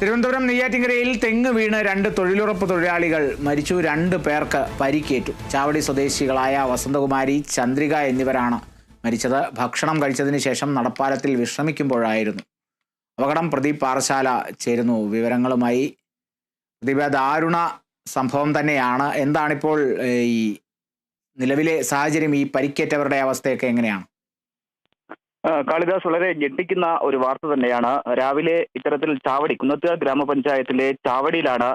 തിരുവനന്തപുരം നെയ്യാറ്റിങ്കരയിൽ തെങ്ങ് വീണ് രണ്ട് തൊഴിലുറപ്പ് തൊഴിലാളികൾ മരിച്ചു രണ്ട് പേർക്ക് പരിക്കേറ്റു. ചാവടി സ്വദേശികളായ വസന്തകുമാരി ചന്ദ്രിക എന്നിവരാണ് മരിച്ചത്. ഭക്ഷണം കഴിച്ചതിന് ശേഷം നടപ്പാലത്തിൽ വിശ്രമിക്കുമ്പോഴായിരുന്നു. അപകടം പ്രദീപ് പാറശാല ചേരുന്നു. വിവരങ്ങളുമായി പ്രദീപ ദാരുണ സംഭവം തന്നെയാണ്. എന്താണിപ്പോൾ ഈ നിലവിലെ സാഹചര്യം ഈ പരിക്കേറ്റവരുടെ അവസ്ഥയൊക്കെ എങ്ങനെയാണ്? കാളിദാസ് വളരെ ഞെട്ടിക്കുന്ന ഒരു വാർത്ത തന്നെയാണ്. രാവിലെ ഇത്തരത്തിൽ ചാവടി കുന്നത്തുക ഗ്രാമപഞ്ചായത്തിലെ ചാവടിയിലാണ്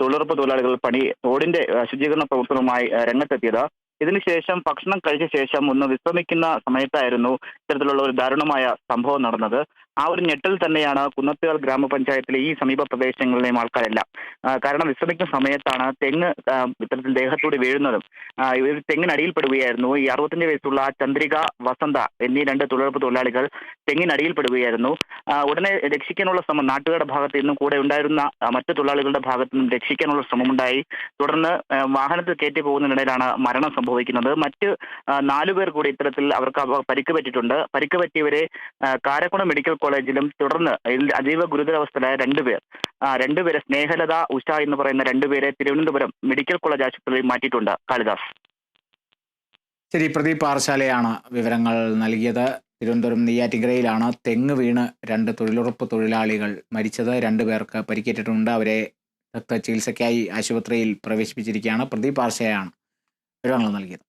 തൊഴിലുറപ്പ് തൊഴിലാളികൾ പണി തോടിന്റെ ശുചീകരണ പ്രവർത്തനവുമായി രംഗത്തെത്തിയത്. ഇതിനുശേഷം ഭക്ഷണം കഴിച്ച ശേഷം ഒന്ന് വിശ്രമിക്കുന്ന സമയത്തായിരുന്നു ഇത്തരത്തിലുള്ള ഒരു ദാരുണമായ സംഭവം നടന്നത്. ആ ഒരു ഞെട്ടൽ തന്നെയാണ് കുന്നത്തുകാൽ ഗ്രാമപഞ്ചായത്തിലെ ഈ സമീപ പ്രദേശങ്ങളിലെയും ആൾക്കാരെല്ലാം. കാരണം വിശ്രമിക്കുന്ന സമയത്താണ് തെങ്ങ് ഇത്തരത്തിൽ ദേഹത്തോട് വീഴുന്നതും. ഇവർ തെങ്ങിനടിയിൽപ്പെടുകയായിരുന്നു. ഈ അറുപത്തഞ്ച് വയസ്സുള്ള ചന്ദ്രിക വസന്ത എന്നീ രണ്ട് തൊഴിലുറപ്പ് തൊഴിലാളികൾ തെങ്ങിനടിയിൽപ്പെടുകയായിരുന്നു. ഉടനെ രക്ഷിക്കാനുള്ള ശ്രമം നാട്ടുകാരുടെ ഭാഗത്ത് നിന്നും കൂടെ ഉണ്ടായിരുന്ന മറ്റ് തൊഴിലാളികളുടെ ഭാഗത്ത് നിന്നും രക്ഷിക്കാനുള്ള ശ്രമമുണ്ടായി. തുടർന്ന് വാഹനത്തിൽ കയറ്റി പോകുന്നതിനിടയിലാണ് മരണം സംഭവിക്കുന്നത്. മറ്റ് നാലുപേർ കൂടി ഇത്തരത്തിൽ അവർക്ക് പരിക്ക് പറ്റിയിട്ടുണ്ട്. പരിക്ക് പറ്റിയവരെ കാരക്കുണം മെഡിക്കൽ കോളേജിലും തുടർന്ന് അതീവ ഗുരുതരാവസ്ഥയിലായ രണ്ടുപേർ രണ്ടുപേരെ സ്നേഹലത ഉഷ എന്ന് പറയുന്ന രണ്ടുപേരെ തിരുവനന്തപുരം മെഡിക്കൽ കോളേജ് ആശുപത്രിയിൽ മാറ്റിയിട്ടുണ്ട്. കാളിദാസ്. ശരി പ്രദീപ് പാറശാലയാണ് വിവരങ്ങൾ നൽകിയത്. തിരുവനന്തപുരം നെയ്യാറ്റിങ്കരയിലാണ് തെങ്ങ് വീണ് രണ്ട് തൊഴിലുറപ്പ് തൊഴിലാളികൾ മരിച്ചത്. രണ്ടു പേർക്ക് പരിക്കേറ്റിട്ടുണ്ട്. അവരെ ചികിത്സയ്ക്കായി ആശുപത്രിയിൽ പ്രവേശിപ്പിച്ചിരിക്കുകയാണ് പ്രദീപ് പാർശയാണ് വിവരങ്ങൾ നൽകിയത്.